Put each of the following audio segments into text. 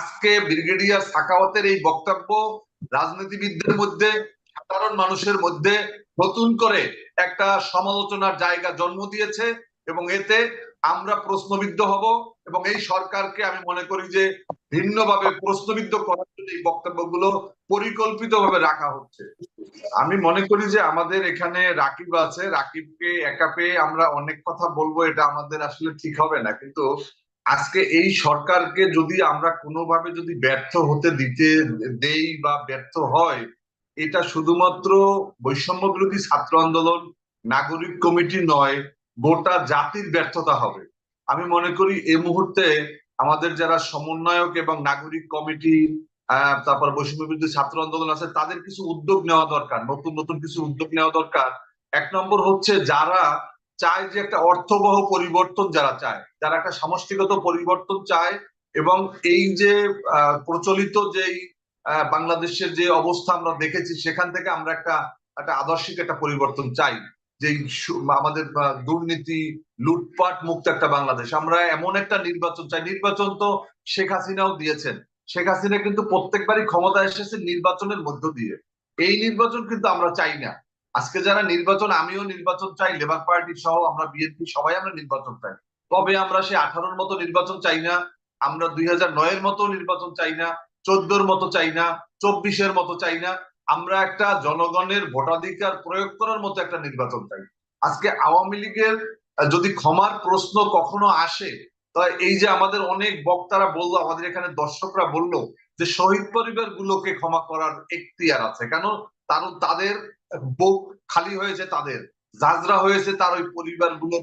আজকে ব্রিগেডিয়ার সাকাওয়াতের এই বক্তব্য রাজনীতিবিদদের মধ্যে, সাধারণ মানুষের মধ্যে নতুন করে একটা সমালোচনার জায়গা জন্ম দিয়েছে এবং এতে আমরা প্রশ্নবিদ্ধ হব এবং এই সরকারকে আমি মনে করি যে ভিন্নভাবে প্রশ্নবিদ্ধ করার জন্য এই বক্তব্যগুলো পরিকল্পিতভাবে রাখা হচ্ছে। আমি মনে করি যে আমাদের এখানে রাকিব আছে, রাকিবকে একা পেয়ে আমরা অনেক কথা বলব, এটা আমাদের আসলে ঠিক হবে না। কিন্তু আজকে এই সরকারকে যদি আমরা কোনোভাবে যদি ব্যর্থ হতে দিতে দেই বা ব্যর্থ হয়, এটা শুধুমাত্র বৈষম্য বিরোধী ছাত্র আন্দোলন, নাগরিক কমিটি নয়, গোটা জাতির ব্যর্থতা হবে। আমি মনে করি এ মুহূর্তে আমাদের যারা সমন্বয়ক এবং নাগরিক কমিটি তারপর বৈষম্য বিরোধী ছাত্র আন্দোলন আছে, তাদের কিছু উদ্যোগ নেওয়া দরকার, নতুন নতুন কিছু উদ্যোগ নেওয়া দরকার। এক নম্বর হচ্ছে যারা চায় যে একটা অর্থবহ পরিবর্তন যারা চায়, যারা একটা সমষ্টিগত পরিবর্তন চায় এবং এই যে প্রচলিত যেই বাংলাদেশের যে অবস্থা আমরা দেখেছি, সেখান থেকে আমরা একটা একটা আদর্শিক একটা পরিবর্তন চাই। যে আমাদের দুর্নীতি, লুটপাট মুক্ত একটা বাংলাদেশ। আমরা এমন একটা নির্বাচন চাই। নির্বাচন তো শেখ হাসিনাও দিয়েছেন। শেখ হাসিনা কিন্তু প্রত্যেকবারই ক্ষমতা এসেছে নির্বাচনের মধ্য দিয়ে। এই নির্বাচন কিন্তু আমরা চাই না। আজকে যারা নির্বাচন, আমিও নির্বাচন চাই লেবার পার্টি সহ আমরা বিএনপি সবাই আমরা নির্বাচন চাই। তবে আমরা সে আঠারোর মতো নির্বাচন চাই না, আমরা দুই হাজার নয়ের মতো নির্বাচন চাই না, চোদ্দোর মতো চাই না, চব্বিশের মতো চাই না, আমরা একটা জনগণের ভোটাধিকার প্রয়োগ করার মতো একটা নির্বাচন চাই। আজকে আওয়ামী লীগের যদি ক্ষমার প্রশ্ন কখনো আসে, তা এই যে আমাদের অনেক বক্তারা বলল, আমাদের এখানে দর্শকরা বলল যে শহীদ পরিবার গুলোকে ক্ষমা করার এখতিয়ার আছে। কেন? তার তাদের বুক খালি হয়েছে তাদের। জাজরা হয়েছে তার ওই পরিবারগুলো,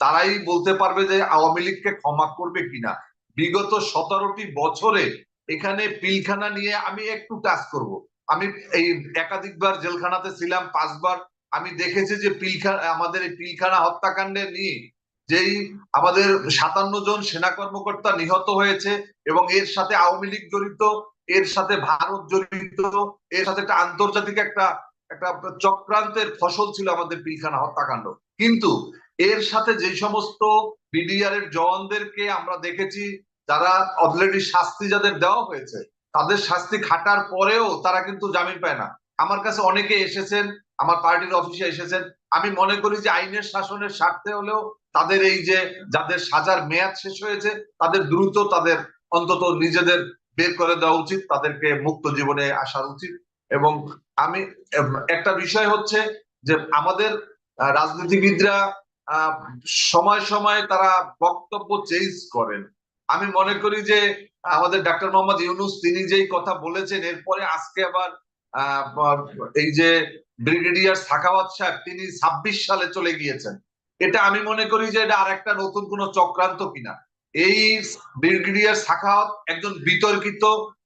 তারাই বলতে পারবে যে আওয়ামী লীগকে ক্ষমা করবে কিনা। বিগত সতেরোটি বছরে এখানে পিলখানা নিয়ে আমি একটু টাচ করব। আমি এই একাধিকবার জেলখানাতে ছিলাম, পাঁচবার। আমি দেখেছি যে পিলখানা আমাদের এই পিলখানা হত্যাকাণ্ডে নিয়ে যেই আমাদের সাতান্ন জন সেনা কর্মকর্তা নিহত হয়েছে এবং এর সাথে আওয়ামী লীগ জড়িত, এর সাথে ভারত জড়িত, এর সাথে একটা আন্তর্জাতিক একটা একটা চক্রান্তের ফসল ছিল আমাদের পিলখানা হত্যাকাণ্ড। কিন্তু এর সাথে যে সমস্ত বিডিআর এর জওয়ানদেরকে আমরা দেখেছি, যারা অলরেডি শাস্তি যাদের দেওয়া হয়েছে, তাদের শাস্তি খাটার পরেও তারা কিন্তু জামিন পায় না। আমার কাছে অনেকে এসেছেন, আমার পার্টির অফিসে এসেছেন। আমি মনে করি যে আইনের শাসনের স্বার্থে হলেও তাদের এই যে যাদের সাজার মেয়াদ শেষ হয়েছে, তাদের দ্রুত তাদের অন্তত নিজেদের বের করে দেওয়া উচিত, তাদেরকে মুক্ত জীবনে আসার উচিত এবং আমি একটা বিষয় হচ্ছে যে আমাদের রাজনীতিবিদরা সময় সময় তারা বক্তব্য চেঞ্জ করেন। আমি মনে করি যে, আমাদের ডাক্তার মোহাম্মদ ইউনুস তিনি যেই কথা বলেছেন, এরপরে আজকে আবার এই যে ব্রিগেডিয়ার সাখাওয়াত সাহেব, তিনি ছাব্বিশ সালে চলে গিয়েছেন। এটা আমি মনে করি যে এটা আর একটা নতুন কোন চক্রান্ত কিনা। এই ব্রিগেডিয়ার সাখাওয়াত একজন বিতর্কিত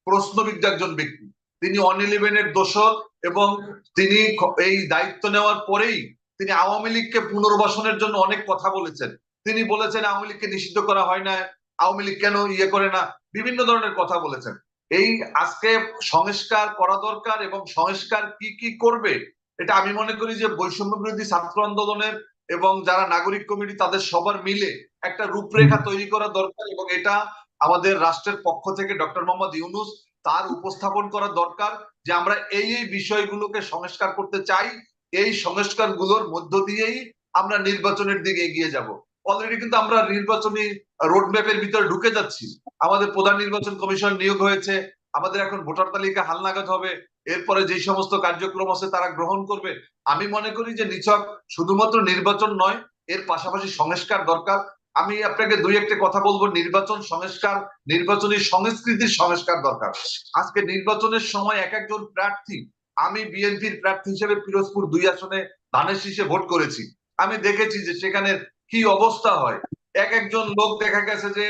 প্রশ্নবিদ্ধ একজন ব্যক্তি। তিনি অন ইলেভেনের দোষর এবং তিনি এই দায়িত্ব নেওয়ার পরেই তিনি আওয়ামী লীগকে পুনর্বাসনের জন্য অনেক কথা বলেছেন। তিনি বলেছেন আওয়ামী লীগকে নিষিদ্ধ করা হয় না আওয়ামী লীগ কেন ইয়ে করে না? বিভিন্ন ধরনের কথা বলেছেন। এই আজকে সংস্কার করা দরকার এবং সংস্কার কি কি করবে এটা আমি মনে করি যে বৈষম্য বিরোধী ছাত্র আন্দোলনের এবং যারা নাগরিক কমিটি তাদের সবার মিলে একটা রূপরেখা তৈরি করা দরকার এবং এটা আমাদের রাষ্ট্রের পক্ষ থেকে ডক্টর মোহাম্মদ ইউনুস তার উপস্থাপন করা দরকার যে আমরা এই এই বিষয়গুলোকে সংস্কার করতে চাই। এই সংস্কারগুলোর মধ্য দিয়েই আমরা নির্বাচনের দিকে এগিয়ে যাব। অলরেডি কিন্তু আমরা নির্বাচনী রোডম্যাপের ভিতরে ঢুকে যাচ্ছি। আমাদের প্রধান নির্বাচন কমিশন নিয়োগ হয়েছে। আমাদের এখন ভোটার তালিকা হালনাগাদ হবে। এরপরে যে সমস্ত কার্যক্রম আছে তারা গ্রহণ করবে। আমি মনে করি যে নিছক শুধুমাত্র নির্বাচন নয়, এর পাশাপাশি সংস্কার দরকার। আমি আপনাকে দুই একটা কথা বলব, নির্বাচন সংস্কার, নির্বাচনী সংস্কৃতির সংস্কার দরকার। আজকে নির্বাচনের সময় এক একজন প্রার্থী, আমি বিএনপির প্রার্থী হিসেবে পিরোজপুর দুই আসনে ধানের শীষে ভোট করেছি। আমি দেখেছি যে সেখানে কি অবস্থা হয়। এক একজন লোক দেখা গেছে যে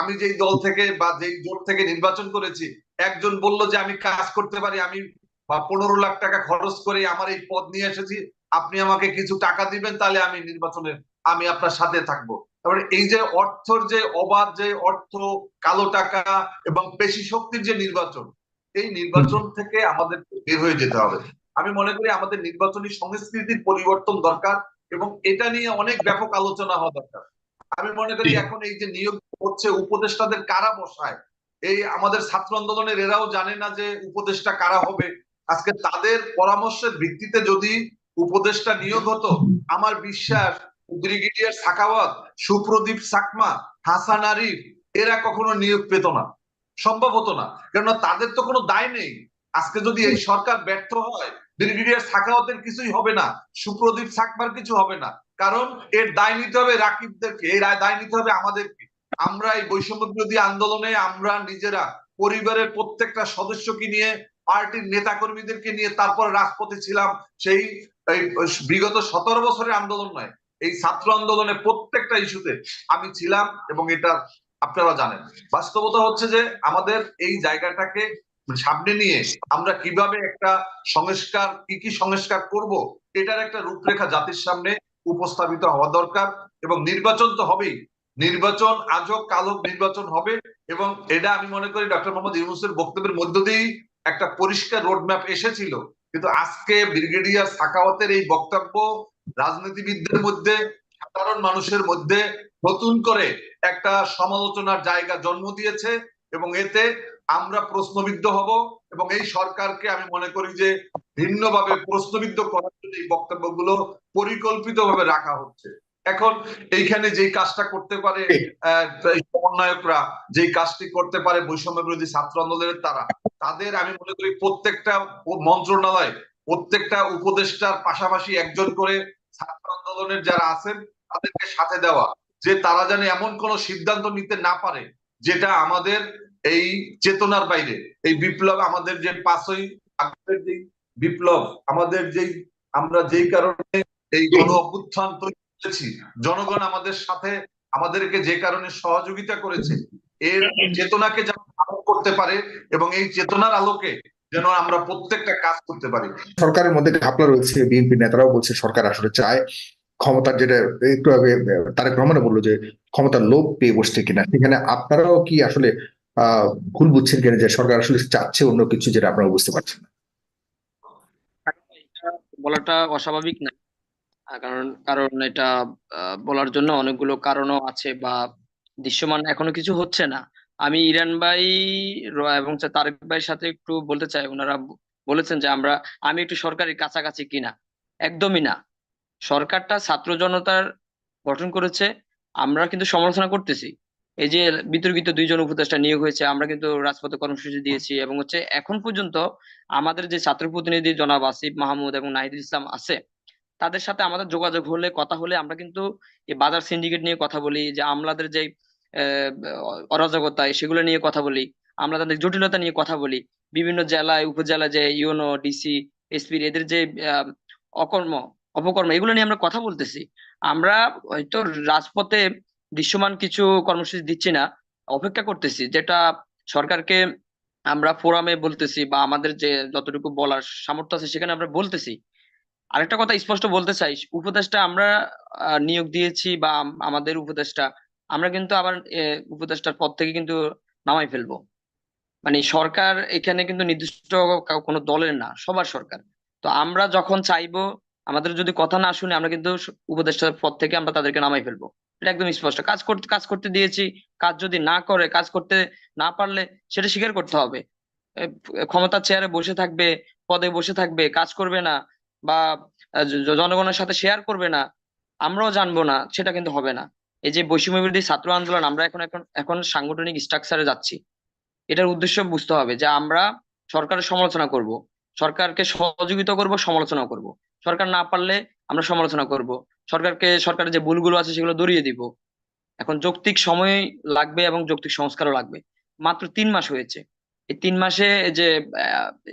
আমি যেই দল থেকে বা যেই জোট থেকে নির্বাচন করেছি, একজন বলল যে আমি কাজ করতে পারি, আমি পনেরো লাখ টাকা খরচ করে আমার এই পদ নিয়ে এসেছি, আপনি আমাকে কিছু টাকা দিবেন, তাহলে আমি নির্বাচনে, আমি আপনার সাথে থাকব। তারপরে এই যে অর্থর যে অবাধ যে অর্থ কালো টাকা এবং পেশি শক্তির যে নির্বাচন এই নির্বাচন থেকে আমাদের বের হয়ে যেতে হবে। আমি মনে করি আমাদের নির্বাচনী সংস্কৃতির পরিবর্তন দরকার এবং এটা নিয়ে অনেক ব্যাপক আলোচনা হওয়া দরকার। আমি মনে করি এখন এই যে নিয়োগ হচ্ছে উপদেষ্টাদের কারা বসায়? এই আমাদের ছাত্র আন্দোলনের এরাও জানে না যে উপদেষ্টা কারা হবে। আজকে তাদের পরামর্শের ভিত্তিতে যদি উপদেষ্টা নিয়োগ হতো আমার বিশ্বাস ব্রিগেডিয়ার সাকাওয়াত সুপ্রদীপ সাকমা, হাসান আরিফ, এরা কখনো নিয়োগ পেত না। সম্ভব হতো না। কেননা তাদের তো কোনো দায় নেই। আজকে যদি এই সরকার ব্যর্থ হয়, ব্রিগেডিয়ার সাকাওয়াতের কিছুই হবে না, সুপ্রদীপ সাকমার কিছু হবে না। কারণ এর দায় নিতে হবে রাকিবদেরকে, এর দায় নিতে হবে আমাদেরকে। আমরা এই বৈষম্য বিরোধী আন্দোলনে আমরা নিজেরা, পরিবারের প্রত্যেকটা সদস্যকে নিয়ে, পার্টির নেতা কর্মীদেরকে নিয়ে তারপর রাজপথে ছিলাম। সেই বিগত সতেরো বছরের আন্দোলন নয়। এই ছাত্র আন্দোলনে প্রত্যেকটা ইস্যুতে আমি ছিলাম এবং এটা আপনারা জানেন। বাস্তবতা হচ্ছে যে আমাদের এই জায়গাটাকে সামনে নিয়ে আমরা কীভাবে একটা সংস্কার, কি কি সংস্কার করব, এটার একটা রূপরেখা জাতির সামনে উপস্থাপিত হওয়া দরকার এবং নির্বাচন তো হবেই। নির্বাচন আজ হোক, কাল হোক, নির্বাচন হবে এবং এটা আমি মনে করি ডক্টর মোহাম্মদ ইউনুসের বক্তব্যের মধ্য দিয়েই একটা পরিষ্কার রোডম্যাপ এসেছিল। কিন্তু আজকে ব্রিগেডিয়ার সাকাওয়াতের এই বক্তব্য রাজনীতিবিদদের মধ্যে সাধারণ মানুষের মধ্যে নতুন করে একটা সমালোচনার জায়গা জন্ম দিয়েছে এবং এতে আমরা প্রশ্নবিদ্ধ হব এবং এই সরকারকে আমি মনে করি যে ভিন্নভাবে প্রশ্নবিদ্ধ করার জন্য এই বক্তব্যগুলো পরিকল্পিতভাবে রাখা হচ্ছে। এখন এইখানে যেই কাজটা করতে পারে সমন্বয়করা যেই কাজটি করতে পারে বৈষম্য বিরোধী ছাত্র আন্দোলনের তারা তাদের আমি মনে করি প্রত্যেকটা মন্ত্রণালয় প্রত্যেকটা উপদেষ্টার পাশাপাশি একজন করে ছাত্র আন্দোলনের যারা আছেন, তাদেরকে সাথে দেওয়া, যে তারা যেন এমন কোন সিদ্ধান্ত নিতে না পারে, যেটা আমাদের এই চেতনার বাইরে, এই বিপ্লব আমাদের যে পাঁচই যে বিপ্লব, আমাদের যেই, আমরা যেই কারণে এই গণ অভ্যুত্থান তৈরি করেছি, জনগণ আমাদের সাথে আমাদেরকে যে কারণে সহযোগিতা করেছে, এর চেতনাকে যেন ধারণ করতে পারে এবং এই চেতনার আলোকে যেন আমরা প্রত্যেকটা কাজ করতে পারি। সরকারের মধ্যে ঘাপলা রয়েছে বিএনপি নেতারাও বলছে সরকার আসলে চায় ক্ষমতার যেটা একটু আগে তারেক রহমানও বলল যে ক্ষমতার লোভ পেয়ে বসছে কিনা। সেখানে আপনারাও কি আসলে আহ ভুল বুঝছেন কিনা যে সরকার আসলে চাচ্ছে অন্য কিছু যেটা আপনারা বুঝতে পারছেন না? এটা বলাটা অস্বাভাবিক না। কারণ কারণ এটা আহ, বলার জন্য অনেকগুলো কারণও আছে বা দৃশ্যমান এখনও কিছু হচ্ছে না। আমি ইরান ভাই এবং তারেক ভাইয়ের সাথে একটু বলতে চাই। ওনারা বলেছেন যে আমরা, আমি একটু সরকারের কাছাকাছি কিনা। একদমই না। সরকারটা ছাত্র জনতার গঠন করেছে, আমরা কিন্তু সমালোচনা করতেছি। এই যে বিতর্কিত দুইজন উপদেষ্টা নিয়োগ হয়েছে, আমরা কিন্তু রাজপথে কর্মসূচি দিয়েছি এবং হচ্ছে এখন পর্যন্ত আমাদের যে ছাত্র প্রতিনিধি জনাব আসিফ মাহমুদ এবং নাহিদুল ইসলাম আছে, তাদের সাথে আমাদের যোগাযোগ হলে, কথা হলে আমরা কিন্তু বাজার সিন্ডিকেট নিয়ে কথা বলি যে আমলাদের যে অরাজকতা সেগুলো নিয়ে কথা বলি। আমরা তাদের জটিলতা নিয়ে কথা বলি। বিভিন্ন জেলায় উপজেলায় যে ইউনো, ডিসি, এসপি, এদের যে অকর্ম, অপকর্ম, এগুলো নিয়ে আমরা কথা বলতেছি। আমরা হয়তো রাজপথে দৃশ্যমান কিছু কর্মসূচি দিচ্ছি না, অপেক্ষা করতেছি। যেটা সরকারকে আমরা ফোরামে বলতেছি বা আমাদের যে যতটুকু বলার সামর্থ্য আছে সেখানে আমরা বলতেছি। আরেকটা কথা স্পষ্ট বলতে চাই, উপদেষ্টা আমরা নিয়োগ দিয়েছি বা আমাদের উপদেশটা আমরা কিন্তু আবার উপদেষ্টার পদ থেকে কিন্তু নামাই ফেলব। মানে সরকার এখানে কিন্তু নির্দিষ্ট কোনো দলের না, সবার সরকার। তো আমরা যখন চাইব, আমাদের যদি কথা না শুনে আমরা কিন্তু উপদেষ্টার পদ থেকে আমরা তাদেরকে নামাই ফেলব। এটা একদম স্পষ্ট। কাজ করতে কাজ করতে দিয়েছি, কাজ যদি না করে, কাজ করতে না পারলে সেটা স্বীকার করতে হবে। ক্ষমতার চেয়ারে বসে থাকবে, পদে বসে থাকবে, কাজ করবে না বা জনগণের সাথে শেয়ার করবে না, আমরাও জানব না, সেটা কিন্তু হবে না। এই যে বৈষম্য বিরোধী ছাত্র আন্দোলন, আমরা এখন এখন এখন সাংগঠনিক স্ট্রাকচারে যাচ্ছি। এটার উদ্দেশ্য বুঝতে হবে যে আমরা সরকারের সমালোচনা করব, সরকারকে সহযোগিতা করব সমালোচনা করব। সরকার না পারলে আমরা সমালোচনা করব। সরকারকে, সরকারের যে ভুলগুলো আছে সেগুলো দরিয়ে দিব। এখন যৌক্তিক সময় লাগবে এবং যৌক্তিক সংস্কারও লাগবে। মাত্র তিন মাস হয়েছে। এই তিন মাসে যে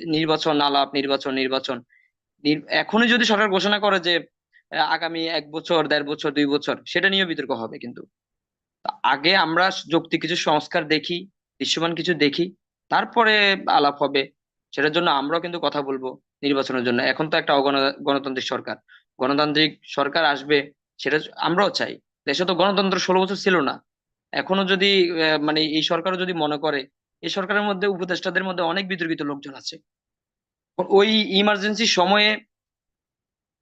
নির্বাচন, আলাপ, নির্বাচন নির্বাচন, নির- এখনই যদি সরকার ঘোষণা করে যে আগামী এক বছর, দেড় বছর, দুই বছর, সেটা নিয়েও বিতর্ক হবে কিন্তু। আগে আমরা যৌক্তিক কিছু সংস্কার দেখি, দৃশ্যমান কিছু দেখি, তারপরে আলাপ হবে। সেটার জন্য আমরাও কিন্তু কথা বলব নির্বাচনের জন্য। এখন তো একটা গণতান্ত্রিক সরকার। গণতান্ত্রিক সরকার আসবে, সেটা আমরাও চাই। দেশে তো গণতন্ত্র ষোলো বছর ছিল না। এখনও যদি মানে এই সরকারও যদি মনে করে, এই সরকারের মধ্যে, উপদেষ্টাদের মধ্যে অনেক বিতর্কিত লোকজন আছে। ওই ইমার্জেন্সি সময়ে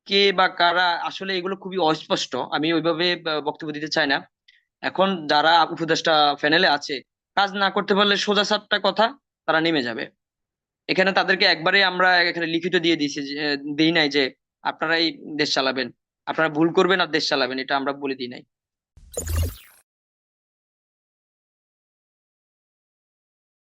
কে বা কারা আসলে এগুলো খুবই অস্পষ্ট। আমি ওইভাবে বক্তব্য দিতে চাই না। এখন যারা উপদেশটা প্যানেলে আছে, কাজ না করতে পারলে সোজা সাতটা কথা, তারা নেমে যাবে। এখানে তাদেরকে একবারে আমরা এখানে লিখিত দিয়ে দিয়েছি দিই নাই যে, আপনারাই দেশ চালাবেন। আপনারা ভুল করবেন আর দেশ চালাবেন, এটা আমরা বলে দিই নাই।